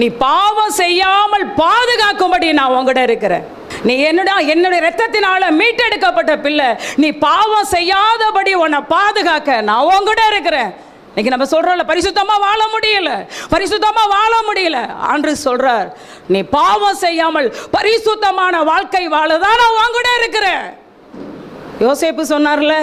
நீ பாவம் செய்யாமல் பாதுகாக்கும்படி நான் உங்ககிட்ட இருக்கிறேன். நீ என்னடா என்னுடைய ரத்தத்தினால மீட்டெடுக்கப்பட்ட பிள்ளை நீ பாவம் செய்யாதபடி உன்னை பாதுகாக்க நான் உங்ககிட்ட இருக்கிறேன். இன்னைக்கு நம்ம சொல்றோம்ல பரிசுத்தமா வாழ முடியல பரிசுத்தமா வாழ முடியல. ஆண்டு சொல்றார் நீ பாவம் செய்யாமல் பரிசுத்தமான வாழ்க்கை வாழதான் நான் உங்ககிட்ட இருக்கிறேன். யோசேப்பு சொன்னார்ல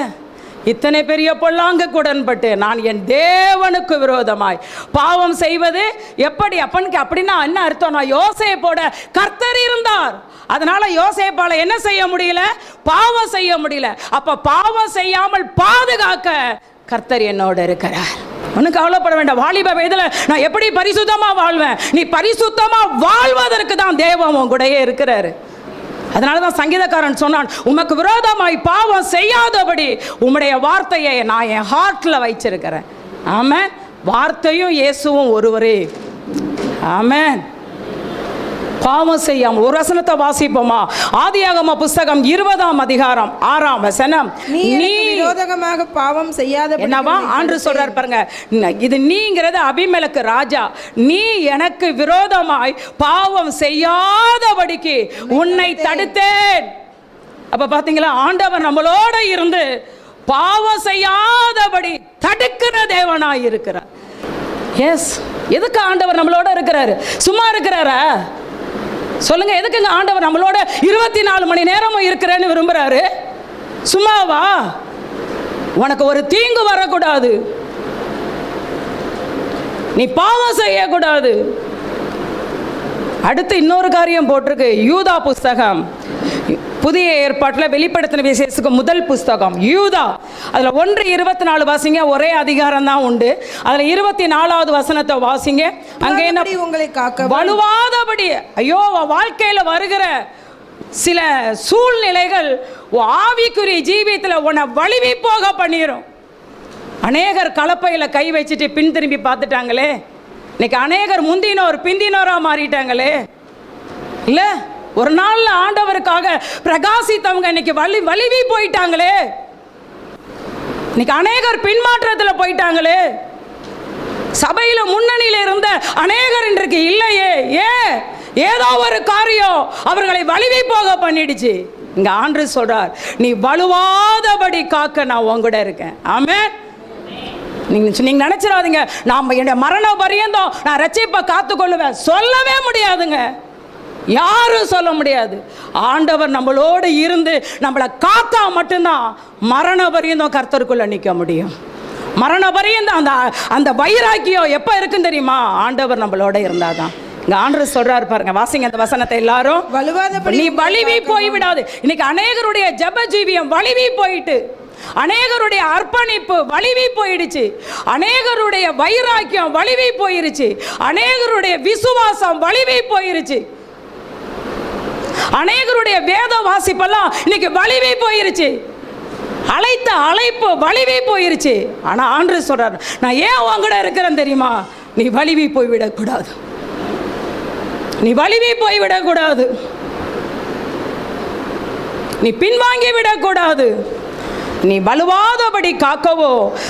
இத்தனை பெரிய பொல்லாங்க உடன்பட்டு நான் என் தேவனுக்கு விரோதமாய் பாவம் செய்வது எப்படி? அப்பனுக்கு அப்படின்னா என்ன அர்த்தம் நான் யோசேப்போட கர்த்தர் இருந்தார். அதனால யோசேப்பால என்ன செய்ய முடியல? பாவம் செய்ய முடியல. அப்ப பாவம் செய்யாமல் பாதுகாக்க கர்த்தர் என்னோட இருக்கிறார். ஒன்றும் கவலைப்பட வேண்டாம். வாலிப வயதில் நான் எப்படி பரிசுத்தமாக வாழ்வேன்? நீ பரிசுத்தமாக வாழ்வதற்கு தான் தேவம் உன் கூடயே இருக்கிறாரு. அதனால தான் சங்கீதக்காரன் சொன்னான் உமக்கு விரோதமாய் பாவம் செய்யாதபடி உம்முடைய வார்த்தையை நான் என் ஹார்ட்டில் வச்சிருக்கிறேன் ஆமாம் வார்த்தையும் இயேசுவும் ஒருவரே. ஆமாம் பாவம் செய்யாமல் ஒரு வசனத்தை வாசிப்போமா? ஆதியாகம புஸ்தகம் இருபதாம் அதிகாரம் ஆறாம் வசனம். நீ விரோதகமாக பாவம் செய்யாத என்னவா? ஆண்டு சொல்றார் பாருங்க. இது நீங்கிறது அபிமெலக்கு ராஜா. நீ எனக்கு விரோதமாய் பாவம் செய்யாதபடிக்கு உன்னை தடுத்தேன். அப்ப பாத்தீங்களா? ஆண்டவர் நம்மளோட இருந்து பாவம் செய்யாதபடி தடுக்கிற தேவனாய் இருக்கிறார். எஸ் எதுக்கு ஆண்டவர் நம்மளோட இருக்கிறாரு? சும்மா இருக்கிறாரா? சொல்லுங்க எதுக்குங்க ஆண்டவர் நம்மளோட இருபத்தி நாலு மணி நேரமும் இருக்கிறேன்னு விரும்புறாரு? சும்மாவா? உனக்கு ஒரு தீங்கு வரக்கூடாது. நீ பாவம் செய்யக்கூடாது. அடுத்து இன்னொரு காரியம் போட்டிருக்கு யூதா புஸ்தகம். புதிய ஏற்பாட்டில் வெளிப்படுத்தின விசேஷத்துக்கு முதல் புஸ்தகம் யூதா. அதில் ஒன்று இருபத்தி நாலு வாசிங்க ஒரே அதிகாரம் தான் உண்டு. அதில் இருபத்தி நாலாவது வசனத்தை வாசிங்க. அங்கே என்ன? உங்களை காக்க வலுவாதபடி ஐயோ வாழ்க்கையில வருகிற சில சூழ்நிலைகள் ஆவிக்குரிய ஜீவியத்தில் உன்னை வலிவி போக பண்ணிரும். அநேகர் கலப்பையில கை வச்சுட்டு பின் திரும்பி பார்த்துட்டாங்களே. இன்னைக்கு அநேகர் முந்தினோர் பிந்தினோரா மாறிட்டாங்களே. இல்ல? ஒரு நாளில் ஆண்டவருக்காக பிரகாசித்தவங்க இன்னைக்கு வலி வலிவி போயிட்டாங்களே. இன்னைக்கு அநேகர் பின்மாற்றத்தில் போயிட்டாங்களே. சபையில் முன்னணியில் இருந்த அநேகர் இன்றைக்கு இல்லையே. ஏ ஏதோ ஒரு காரியம் அவர்களை வலிவை போக பண்ணிடுச்சு. இங்கே ஆண்டு சொல்றார் நீ வலுவாதபடி காக்க நான் உங்கூட இருக்கேன். ஆமே நீங்கள் நீங்கள் நினச்சிடாதீங்க. நாம் என்னுடைய மரண பரியந்தம் நான் ரச்சிப்பை காத்துக்கொள்ளுவேன். சொல்லவே முடியாதுங்க. யாரும் சொல்ல முடியாது. ஆண்டவர் நம்மளோடு இருந்து நம்மளை காத்தா மட்டும்தான் மரண பரியந்தம் கர்த்தருக்குள்ள நிற்க முடியும். மரண பரியந்தம் அந்த அந்த வைராக்கியம் எப்போ இருக்குன்னு தெரியுமா? ஆண்டவர் நம்மளோட இருந்தாதான். இங்க ஆண்டவர் சொல்றாரு பாருங்க வாசிங்க அந்த வசனத்தை எல்லாரும். வலுவாதபடி நீ வலிவி போய் விடாது. இன்னைக்கு அநேகருடைய ஜெப ஜீவியம் வலிவி போயிட்டு அநேகருடைய அர்ப்பணிப்பு வலிவி போயிடுச்சு. அநேகருடைய வைராக்கியம் வலிவி போயிருச்சு. அநேகருடைய விசுவாசம் வலிவி போயிருச்சு. அநேகருடைய வேத வாசிப்பெல்லாம் இன்னைக்கு வலிமை போயிருச்சு. அழைத்த அழைப்பு வலிவி போயிருச்சு. ஆனால் ஆண்டு சொல்கிறார் நான் ஏன் உங்கட இருக்கிறேன் தெரியுமா? நீ வலிவி போய் விடக்கூடாது நீ வலிவி போய் விடக்கூடாது நீ பின்வாங்கி விடக்கூடாது. நீ வலுவாதபடி காக்கவோ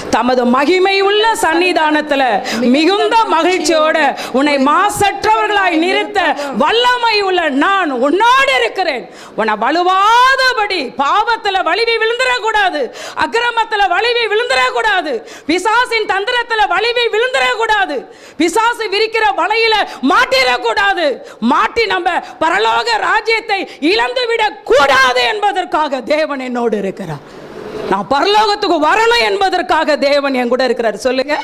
தமது மகிமை உள்ள சன்னிதானத்துல மிகுந்த மகிழ்ச்சியோட உன்னை மாசற்றவர்களாய் நிறுத்த வல்லமை உள்ள நான் உன்னோடு இருக்கிறேன். உன்னை வலுவாதபடி பாவத்துல வலிவி விழுந்துடக்கூடாது அக்கிரமத்துல வலிவி விழுந்துடக்கூடாது பிசாசின் தந்திரத்துல வலிவி விழுந்துடக்கூடாது பிசாசு விரிக்கிற வலையில மாட்டிடக்கூடாது மாட்டி நம்ம பரலோக ராஜ்யத்தை இழந்து விடக் கூடாது என்பதற்காக தேவன் என்னோடு இருக்கிறார். நான் பரலோகத்துக்கு வரணும் என்பதற்காக தேவன் என் கூட இருக்கிறார். சொல்லுங்க.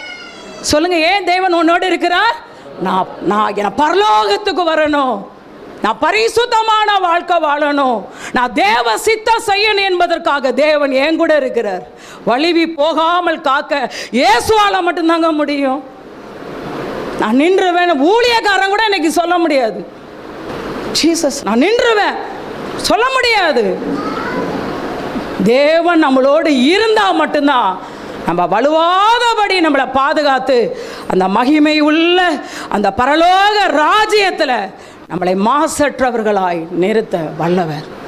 சொல்லுங்க ஏன் தேவன் உன்னோடு இருக்கிறார்? நான் நான் என பரலோகத்துக்கு வரணும். நான் பரிசுத்தமான வாழ்க்கை வாழணும். நான் தேவ சித்த செய்யணும் என்பதற்காக தேவன் என் கூட இருக்கிறார். வலிவி போகாமல் காக்க இயேசுவால மட்டும்தாங்க முடியும். நான் நின்றுவேன். ஊழியக்காரன் கூட இன்னைக்கு சொல்ல முடியாது. ஜீசஸ் நான் நின்றுவேன். சொல்ல முடியாது. தேவன் நம்மளோடு இருந்தால் மட்டும்தான். நம்ம வலுவாதபடி நம்மளை பாதுகாத்து அந்த மகிமை உள்ள அந்த பரலோக ராஜ்யத்தில் நம்மளை மாசற்றவர்களாய் நிறுத்த வல்லவர்.